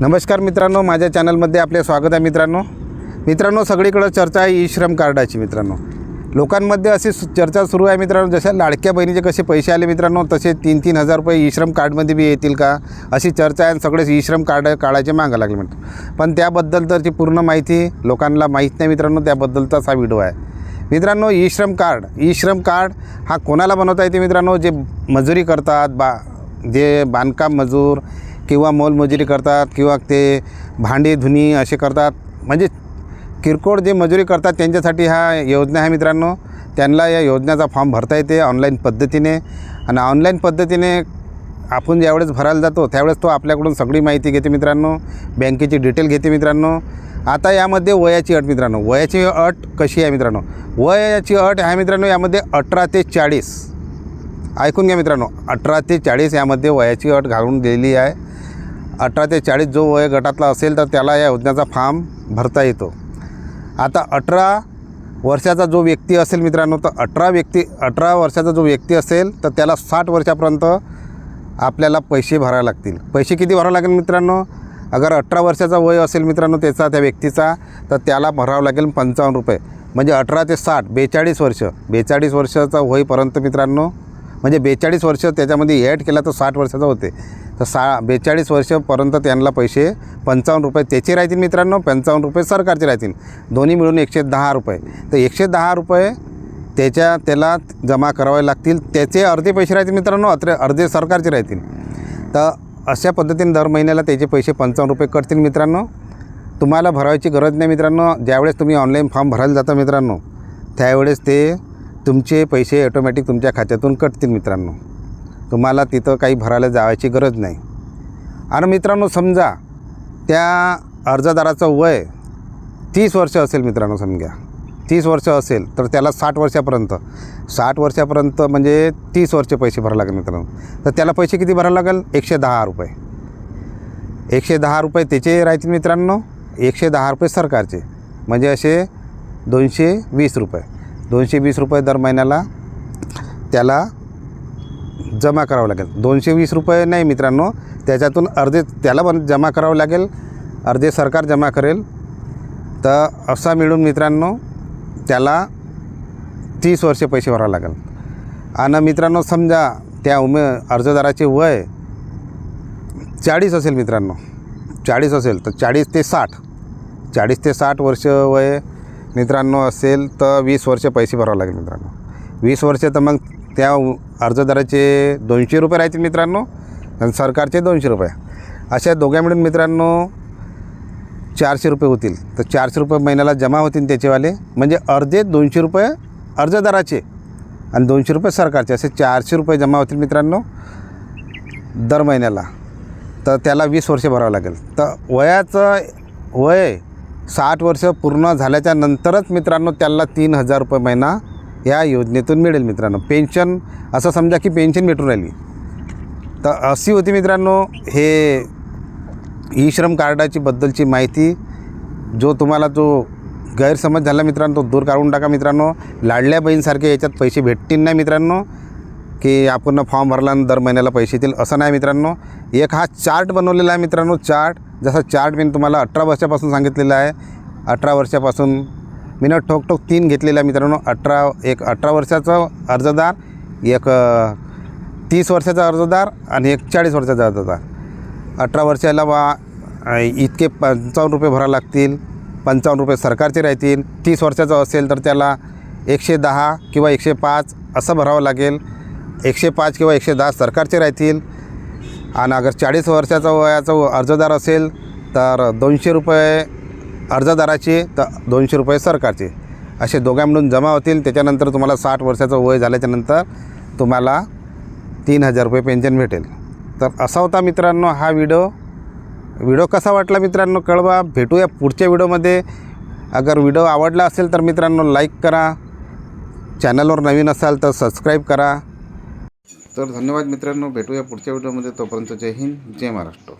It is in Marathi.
नमस्कार मित्रांनो माझ्या चॅनलमध्ये आपले स्वागत आहे मित्रांनो. मित्रांनो सगळीकडं चर्चा आहे ई श्रम कार्डाची मित्रांनो. लोकांमध्ये अशी चर्चा सुरू आहे मित्रांनो जशा लाडक्या बहिणीचे कसे पैसे आले मित्रांनो तसे तीन तीन हजार रुपये ई श्रम कार्डमध्ये बी येतील का? अशी चर्चा आहे आणि सगळेच ई श्रम कार्ड काढायचे मागं लागले मित्र पण त्याबद्दल तरची पूर्ण माहिती लोकांना माहीत नाही मित्रांनो त्याबद्दलचाच हा व्हिडिओ आहे. मित्रांनो ई श्रम कार्ड ई श्रम कार्ड हा कोणाला बनवता येते मित्रांनो? जे मजुरी करतात बा जे बांधकाम मजूर किंवा मोलमजुरी करतात किंवा ते भांडी धुनी असे करतात. म्हणजे किरकोळ जे मजुरी करतात त्यांच्यासाठी हा योजना आहे मित्रांनो. त्यांना या योजनेचा फॉर्म भरता येते ऑनलाईन पद्धतीने. आणि ऑनलाईन पद्धतीने आपण ज्यावेळेस भरायला जातो त्यावेळेस तो आपल्याकडून सगळी माहिती घेते मित्रांनो. बँकेची डिटेल घेते मित्रांनो. आता यामध्ये वयाची अट मित्रांनो. वयाची अट कशी आहे मित्रांनो? वयाची अट आहे मित्रांनो यामध्ये अठरा ते चाळीस. ऐकून घ्या मित्रांनो. अठरा ते चाळीस यामध्ये वयाची अट घालून दिलेली आहे. अठरा ते चाळीस जो वय गटातला असेल तर त्याला या योजनेचा फॉर्म भरता येतो. आता अठरा वर्षाचा जो व्यक्ती असेल मित्रांनो तर अठरा व्यक्ती अठरा वर्षाचा जो व्यक्ती असेल तर त्याला साठ वर्षापर्यंत आपल्याला पैसे भरावे लागतील. पैसे किती भरावे लागेल मित्रांनो? अगर अठरा वर्षाचा वय असेल मित्रांनो त्याचा त्या व्यक्तीचा तर त्याला भरावं लागेल पंचावन्न रुपये. म्हणजे अठरा ते साठ बेचाळीस वर्ष बेचाळीस वर्षाचा होईपर्यंत मित्रांनो म्हणजे बेचाळीस वर्ष त्याच्यामध्ये ॲड केला तर साठ वर्षाचा होते. तर सा बेचाळीस वर्षपर्यंत त्यांना पैसे पंचावन्न रुपये त्याचे राहतील मित्रांनो पंचावन्न रुपये सरकारचे राहतील. दोन्ही मिळून एकशे दहा रुपये. तर एकशे दहा रुपये त्याच्या त्याला जमा करावे लागतील. त्याचे अर्धे पैसे राहतील मित्रांनो अत्रे अर्धे सरकारचे राहतील. तर अशा पद्धतीने दर महिन्याला त्याचे पैसे पंचावन्न रुपये कटतील मित्रांनो. तुम्हाला भरायची गरज नाही मित्रांनो. ज्यावेळेस तुम्ही ऑनलाईन फॉर्म भरायला जाता मित्रांनो त्यावेळेस ते तुमचे पैसे ऑटोमॅटिक तुमच्या खात्यातून कटतील मित्रांनो. तुम्हाला तिथं काही भरायला जायची गरज नाही. आणि मित्रांनो समजा त्या अर्जदाराचं वय तीस वर्ष असेल मित्रांनो समजा. तीस वर्ष असेल तर त्याला साठ वर्षापर्यंत. साठ वर्षापर्यंत म्हणजे तीस वर्ष पैसे भरावे लागेल मित्रांनो. तर त्याला पैसे किती भरावे लागेल? एकशे दहा रुपये. एकशे दहा रुपये त्याचे राहतील मित्रांनो. एकशे दहा रुपये सरकारचे. म्हणजे असे दोनशे वीस रुपये. दोनशे वीस रुपये दर महिन्याला त्याला जमा करावं लागेल. दोनशे वीस रुपये नाही मित्रांनो त्याच्यातून अर्धे त्याला पण जमा करावं लागेल अर्धे सरकार जमा करेल. तर असा मिळून मित्रांनो त्याला तीस वर्षे पैसे भरावं लागेल. आणि मित्रांनो समजा त्या उमे अर्जदाराचे वय चाळीस असेल मित्रांनो चाळीस असेल तर चाळीस ते साठ चाळीस ते साठ वर्ष वय मित्रांनो असेल तर वीस वर्ष पैसे भरावं लागेल मित्रांनो. वीस वर्ष तर मग त्या अर्जदाराचे दोनशे रुपये राहतील मित्रांनो आणि सरकारचे दोनशे रुपये. अशा दोघ्या मिळून मित्रांनो चारशे रुपये होतील. तर चारशे रुपये महिन्याला जमा होतील त्याचेवाले. म्हणजे अर्धे दोनशे रुपये अर्जदाराचे आणि दोनशे रुपये सरकारचे. असे चारशे रुपये जमा होतील मित्रांनो दर महिन्याला. तर त्याला वीस वर्ष भरावं लागेल. तर वयाचं वय साठ वर्ष पूर्ण झाल्याच्या नंतरच मित्रांनो त्याला तीन हजार रुपये महिना या योजनेतून मिळेल मित्रांनो. पेन्शन असं समजा की पेन्शन भेटून राहिली. तर अशी होती मित्रांनो हे ई श्रम कार्डाची बद्दलची माहिती. जो तुम्हाला जो गैरसमज झाला मित्रांनो तो दूर काढून टाका मित्रांनो. लाडल्या बहीणसारखे याच्यात पैसे भेटतील नाही मित्रांनो. की आपण फॉर्म भरला आणि दर महिन्याला पैसे येतील असं नाही मित्रांनो. एक हा चार्ट बनवलेला आहे मित्रांनो चार्ट. जसा चार्ट मी तुम्हाला अठरा वर्षापासून सांगितलेला आहे. अठरा वर्षापासून मीनं ठोकठोक ठोक ठोक तीन घेतलेल्या मित्रांनो अठरा एक अठरा वर्षाचा अर्जदार एक तीस वर्षाचा अर्जदार आणि एक चाळीस वर्षाचा अर्जदार. अठरा वर्षाला बा इतके पंचावन्न रुपये भरावे लागतील पंचावन्न रुपये सरकारचे राहतील. तीस वर्षाचं असेल तर त्याला एकशे दहा किंवा एकशे पाच असं भरावं लागेल. एकशे पाच किंवा एकशे दहा सरकारचे राहतील. आणि अगर चाळीस वर्षाचा वयाचा अर्जदार असेल तर दोनशे रुपये अर्जदाराचे तर दोनशे रुपये सरकारचे. असे दोघा मिळून जमा होतील त्याच्यानंतर तुम्हाला साठ वर्षाचं वय झाल्याच्यानंतर तुम्हाला तीन हजार रुपये पेन्शन भेटेल. तर असा होता मित्रांनो हा व्हिडिओ व्हिडिओ कसा वाटला मित्रांनो कळवा. भेटूया पुढच्या व्हिडिओमध्ये अगर व्हिडिओ आवडला असेल तर मित्रांनो लाईक करा. चॅनलवर नवीन असाल तर सबस्क्राईब करा. तर धन्यवाद मित्रांनो. भेटूया पुढच्या व्हिडिओमध्ये तोपर्यंत जय हिंद जय महाराष्ट्र.